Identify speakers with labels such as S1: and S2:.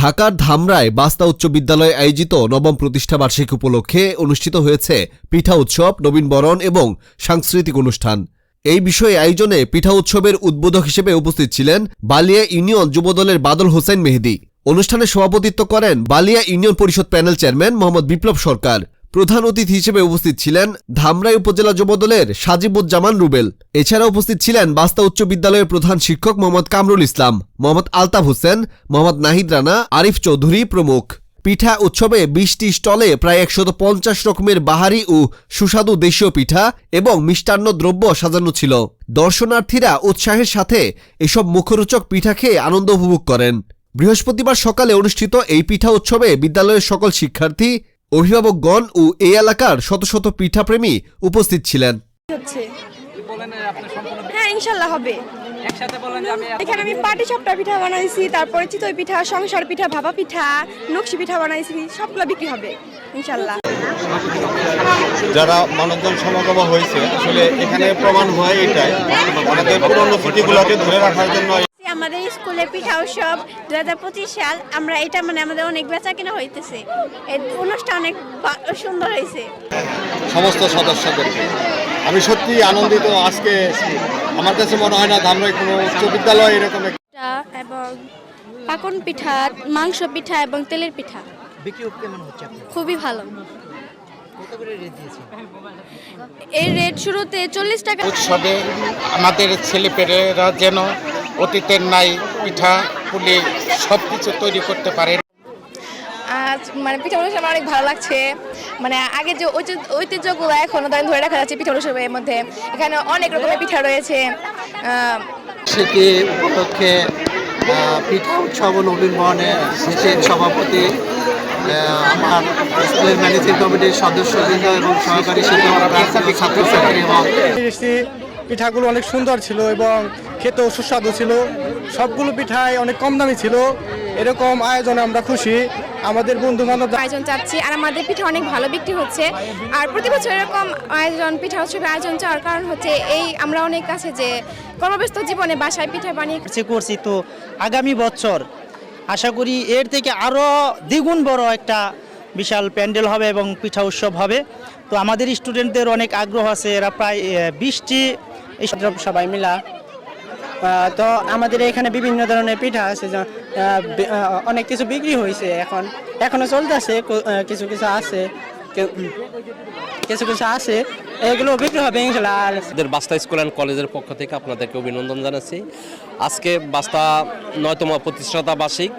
S1: ঢাকার ধামরায় বাস্তা উচ্চ বিদ্যালয়ে আয়োজিত নবম প্রতিষ্ঠা বার্ষিকী উপলক্ষে অনুষ্ঠিত হয়েছে পিঠা উৎসব নবীনবরণ এবং সাংস্কৃতিক অনুষ্ঠান। এই বিষয়ে আয়োজনে পিঠা উৎসবের উদ্বোধক হিসেবে উপস্থিত ছিলেন বালিয়া ইউনিয়ন যুবদলের বাদল হোসেন মেহেদি। অনুষ্ঠানে সভাপতিত্ব করেন বালিয়া ইউনিয়ন পরিষদ প্যানেল চেয়ারম্যান মোহাম্মদ বিপ্লব সরকার। প্রধান অতিথি হিসেবে উপস্থিত ছিলেন ধামরাই উপজেলা যুবদলের সাজিবুজ্জামান রুবেল। এছাড়া উপস্থিত ছিলেন বাস্তা উচ্চ বিদ্যালয়ের প্রধান শিক্ষক মোহাম্মদ কামরুল ইসলাম, মোহাম্মদ আলতাফ হোসেন, মোহাম্মদ নাহিদ রানা, আরিফ চৌধুরী প্রমুখ। পিঠা উৎসবে বিশটি স্টলে প্রায় একশত পঞ্চাশ রকমের বাহারি ও সুস্বাদু দেশীয় পিঠা এবং মিষ্টান্ন দ্রব্য সাজানো ছিল। দর্শনার্থীরা উৎসাহের সাথে এসব মুখরোচক পিঠা খেয়ে আনন্দ উপভোগ করেন। বৃহস্পতিবার সকালে অনুষ্ঠিত এই পিঠা উৎসবে বিদ্যালয়ের সকল শিক্ষার্থী অভিভাবকগণ ও এই এলাকার শত শত পিঠাপ্রেমী উপস্থিত ছিলেন।
S2: হচ্ছে।
S3: বলেন আপনার সম্পূর্ণ
S2: হ্যাঁ ইনশাল্লাহ হবে।
S3: একসাথে বলেন যে আমি এত-
S2: এখানে আমি পাটি সাপটা পিঠা বানাইছি তারপরে চিতই পিঠা সংসার পিঠা ভাপা পিঠা নকশি পিঠা বানাইছি সবগুলো বিক্রি হবে ইনশাল্লাহ।
S4: যারা মানুষজন সমাগম হয়েছে আসলে এখানে প্রমাণ হয় এটাই আমাদের পুরনো স্মৃতিগুলোকে ধরে রাখার জন্য
S5: আমাদের স্কুলে পিঠা উৎসব দু হাজার পঁচিশ সাল আমরা এটা মানে আমাদের অনেক বেচা কিনা হইতেছে। এই অনুষ্ঠান অনেক সুন্দর হয়েছে
S4: সমস্ত সদস্যদেরকে আমি সত্যি আনন্দিত আজকে। আমার কাছে মনে হয় না ধামরাই কোনো উচ্চ বিদ্যালয় এরকম
S5: এবং পাকন পিঠা মাংস পিঠা এবং তেলের পিঠা। খুবই ভালো। এই রেট শুরুতে চল্লিশ টাকা
S6: উৎসবে আমাদের ছেলেপেলেরা যেন অতীতের নাই পিঠা পুলি সব কিছু তৈরি করতে পারে
S2: আজ মানে পিঠা অনুষ্ঠান আমার অনেক ভালো লাগছে। মানে আগে যে ঐতিহ্য- ঐতিহ্যগুলো এখনও দাঁড়িয়ে ধরে রাখা যাচ্ছে পিঠা অনুষ্ঠানের মধ্যে। এখানে অনেক রকমের পিঠা রয়েছে।
S7: সেটি উপলক্ষে পিঠা উৎসব ও নবীন বরণে শেষের সভাপতি আমার স্কুলের ম্যানেজিং কমিটির সদস্যবৃন্দ এবং সহকারী ছাত্রছাত্রী এবং
S8: পিঠাগুলো অনেক সুন্দর ছিল এবং খেতেও সুস্বাদু ছিল। সবগুলো পিঠাই অনেক কম দামি ছিল। এরকম আয়োজনে আমরা খুশি। আমাদের বন্ধু বান্ধব
S2: আয়োজন চাচ্ছি আর আমাদের পিঠা অনেক ভালো বিক্রি হচ্ছে। আর প্রতি বছর এরকম আয়োজন পিঠা উৎসবের আয়োজন চাওয়ার কারণ হচ্ছে এই আমরা অনেক কাছে যে কর্মব্যস্ত জীবনে বাসায় পিঠা বানিয়ে
S9: করছি করছি তো আগামী বছর। আশা করি এর থেকে আরও দ্বিগুণ বড় একটা বিশাল প্যান্ডেল হবে এবং পিঠা উৎসব হবে। তো আমাদের স্টুডেন্টদের অনেক আগ্রহ আছে। এরা প্রায় বিশটি এই সব সবাই মিলা তো আমাদের এখানে বিভিন্ন ধরনের পিঠা আছে অনেক কিছু বিক্রি হয়েছে এখন। এখনও চলতেছে কিছু কিছু আছে কিছু কিছু আছে, এগুলো বিক্রি হবে ইনশাল্লাহ। আর
S10: বাস্তা স্কুল অ্যান্ড কলেজের পক্ষ থেকে আপনাদেরকে অভিনন্দন জানাচ্ছি। আজকে বাস্তা নয়তম প্রতিষ্ঠাতা বার্ষিক